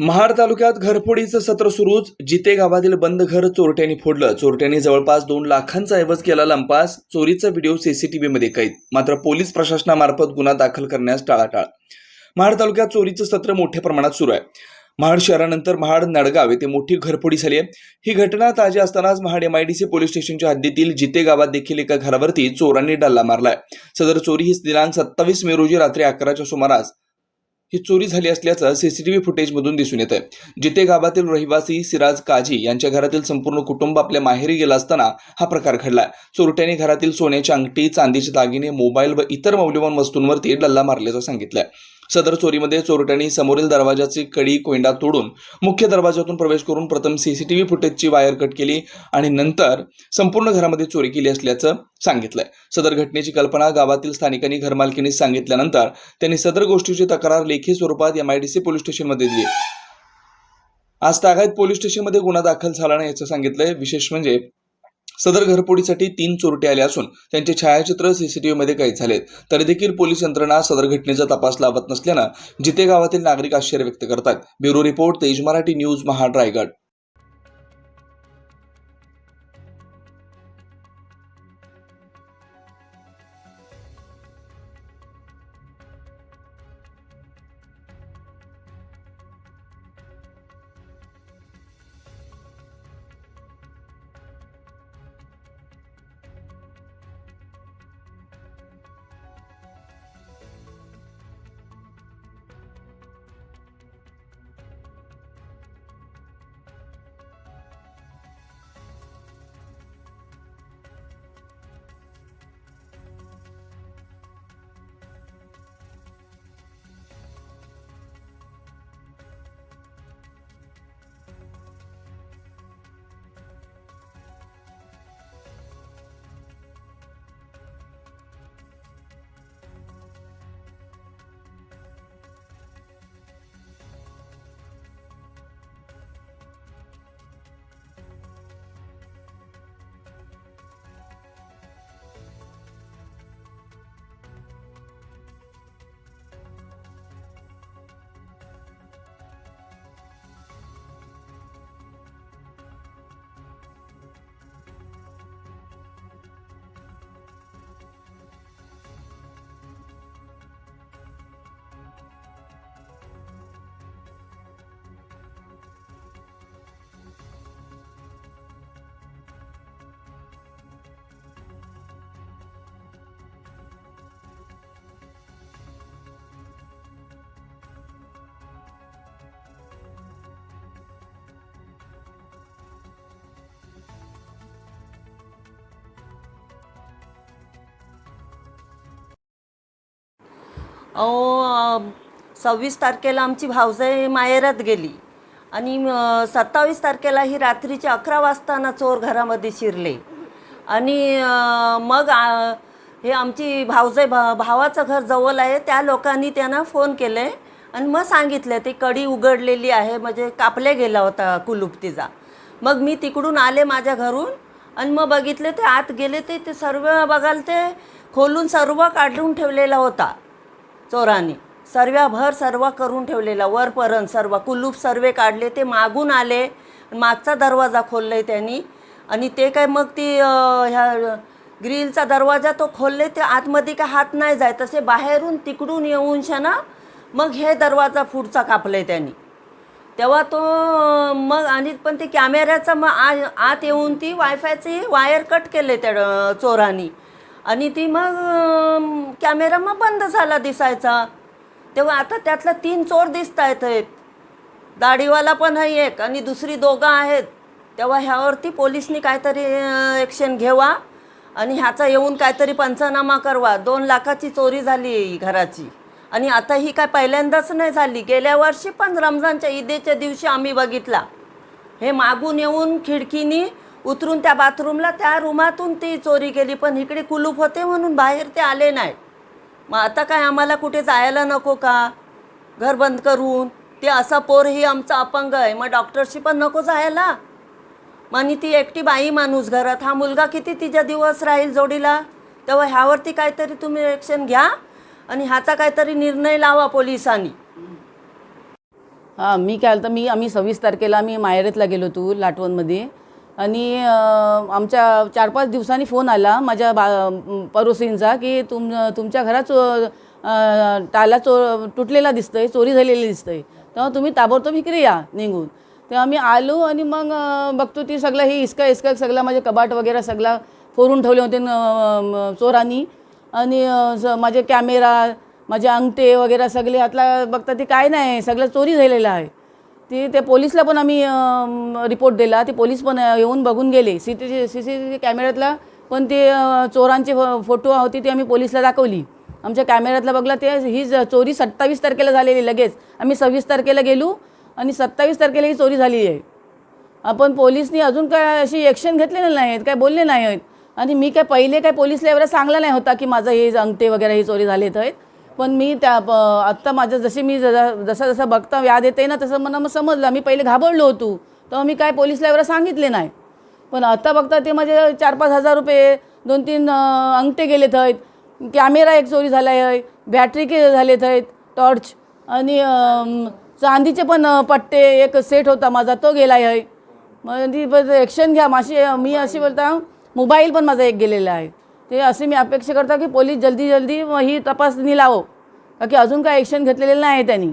महाड तालुक्यात घरफोडीचं सत्र सुरूच. जिते गावातील बंद घर चोरट्यांनी फोडलं. चोरट्यांनी जवळपास दोन लाखांचा ऐवज केला लंपास. चोरीचा व्हिडिओ सीसीटीव्हीमध्ये कैद. मात्र पोलीस प्रशासनामार्फत गुन्हा दाखल करण्यास टाळाटाळ. महाड तालुक्यात चोरीचं सत्र मोठ्या प्रमाणात सुरू आहे. महाड शहरानंतर महाड नडगाव येथे मोठी घरफोडी झाली आहे. ही घटना ताजी असतानाच महाड एमआयडीसी पोलीस स्टेशनच्या हद्दीतील जिते गावात देखील एका घरावरती चोरांनी डल्ला मारलाय. सदर चोरी ही दिनांक सत्तावीस मे रोजी रात्री अकराच्या सुमारास ही चोरी झाली असल्याचं सीसीटीव्ही फुटेजमधून दिसून येत आहे जिथे गावातील रहिवासी सिराज काझी यांच्या घरातील संपूर्ण कुटुंब आपल्या माहेरी गेलं असताना हा प्रकार घडलाय. चोरट्यांनी घरातील सोन्याची अंगठी चांदीचे दागिने मोबाईल व इतर मौल्यवान वस्तूंवरती डल्ला मारल्याचं सांगितलं सदर चोरीमध्ये चोरट्यांनी समोरील दरवाजाची कडी कोंडा तोडून मुख्य दरवाजातून प्रवेश करून प्रथम सीसीटीव्ही फुटेजची वायर कट केली आणि नंतर संपूर्ण घरामध्ये चोरी केली असल्याचं सांगितलंय. सदर घटनेची कल्पना गावातील स्थानिकांनी घरमालकीने सांगितल्यानंतर त्यांनी सदर गोष्टीची तक्रार लेखी स्वरूपात एमआयडीसी पोलीस स्टेशनमध्ये दिली. आज तागायत पोलीस स्टेशनमध्ये गुन्हा दाखल झाला नाही याचं सांगितलंय. विशेष म्हणजे सदर घरफोडीसाठी तीन चोरटे आले असून त्यांचे छायाचित्र सीसीटीव्हीमध्ये कैद झालेत. तरी देखील पोलीस यंत्रणा सदर घटनेचा तपास लावत नसल्यानं जिथे गावातील नागरिक आश्चर्य व्यक्त करतात. ब्युरो रिपोर्ट तेज मराठी न्यूज महाड रायगड अहो सव्वीस तारखेला आमची भावजाई माहेरात गेली. आणि सत्तावीस तारखेला ही रात्रीचे अकरा वाजताना चोर घरामध्ये शिरले. आणि मग हे आमची भावजाई भा भावाचं घर जवळ आहे त्या लोकांनी त्यांना फोन केले आणि मग सांगितलं ती कडी उघडलेली आहे म्हणजे कापले गेला होता कुलूप तिचा मग मी तिकडून आले माझ्या घरून आणि मग बघितले ते आत गेले ते ते सर्व बघाल ते खोलून सर्व काढून ठेवलेला होता. चोरांनी. सर्व्याभर सर्व करून ठेवलेला वरपर्यंत सर्व. कुलूप सर्वे काढले ते मागून आले. मागचा दरवाजा खोलले त्यांनी. आणि ते काय मग ती ह्या ग्रिलचा दरवाजा तो खोलले ते आतमध्ये काय हात नाही जाय तसे बाहेरून तिकडून येऊन ना मग हे दरवाजा पुढचा कापले त्यांनी. तेव्हा तो मग आणि पण ते कॅमेऱ्याचा मग आ आत येऊन ती वायफायची वायर कट केले त्या चोरांनी. आणि ती मग कॅमेरा मग बंद झाला दिसायचा. तेव्हा आता त्यातला तीन चोर दिसत आहेत दाढीवाला पण आहे एक आणि दुसरी दोघं आहेत. तेव्हा ह्यावरती पोलिसनी काहीतरी ॲक्शन घेवा आणि ह्याचा येऊन काहीतरी पंचनामा करवा. दोन लाखाची चोरी झाली घराची. आणि आता ही काय पहिल्यांदाच नाही झाली. गेल्या वर्षी पण रमजानच्या ईदेच्या दिवशी आम्ही बघितला. हे मागून येऊन खिडकीनी उतरून त्या बाथरूमला त्या रूमातून ती चोरी केली पण इकडे कुलूप होते म्हणून बाहेर ते आले नाही मग आता काय आम्हाला कुठे जायला नको का? घर बंद करून. ते असा पोरही आमचा अपंग आहे मग डॉक्टरशी पण नको जायला. आणि ती एकटी बाई माणूस घरात हा मुलगा किती तिच्या दिवस राहील जोडीला? तेव्हा ह्यावरती काहीतरी तुम्ही ॲक्शन घ्या आणि ह्याचा काहीतरी निर्णय लावा पोलिसांनी. हां मी काय आलं तर मी आम्ही सव्वीस तारखेला आम्ही मायरेतला गेलो होतो लाटवणमध्ये. आणि आमच्या चार पाच दिवसांनी फोन आला माझ्या बा पडोसींचा की तुम तुमच्या घरात चो टाला चो तुटलेला दिसतंय चोरी झालेली दिसतं आहे तेव्हा तुम्ही ताबडतोब इकडे या निघून. तेव्हा मी आलो आणि मग बघतो ती सगळं ही इसका इसका सगळं माझे कबाट वगैरे सगळं फोरून ठेवले होते न, चोरांनी. आणि स- माझे कॅमेरा माझे अंगठे वगैरे सगळे आतला बघता ते काय नाही सगळं चोरी झालेलं आहे. ती ते पोलीसला पण आम्ही रिपोर्ट दिला. ते पोलीस पण येऊन बघून गेले. C T C C T कॅमेऱ्यातला पण ते चोरांचे फोटो होती ती आम्ही पोलीसला दाखवली. आमच्या कॅमेऱ्यातला बघला ते ही चोरी सत्तावीस तारखेला झालेली लगेच. आम्ही सव्वीस तारखेला गेलो आणि सत्तावीस तारखेला ही चोरी झालेली आहे. आपण पोलिसनी अजून काय अशी ॲक्शन नाही नाहीत काय बोलले नाही आहेत आणि मी काय पहिले काय पोलिसला एवढं सांगला नाही होता की माझं हे अंगठे वगैरे ही चोरी झालेत आहेत. पण मी त्या प- आत्ता माझं जसे मी ज- जसं जसं बघता याद येते ना तसं मला मग समजलं. मी पहिले घाबरलो होतो. तेव्हा मी काय पोलिसला एवढं सांगितले नाही. पण आत्ता बघता ते माझे चार पाच हजार रुपये दोन तीन अंगठे गेलेत आहेत कॅमेरा एक चोरी झाला आहे बॅटरी के झालेत आहेत टॉर्च आणि चांदीचे पण पट्टे एक सेट होता माझा तो गेला आहे मग ती ॲक्शन घ्या. माशी मी अशी बोलता मोबाईल पण माझा एक गेलेला आहे. ते असे मी अपेक्षा करता की पोलीस जल्दी जल्दी ही तपासणी लावो. का की अजून काय ॲक्शन घेतलेलं नाही आहे त्यांनी.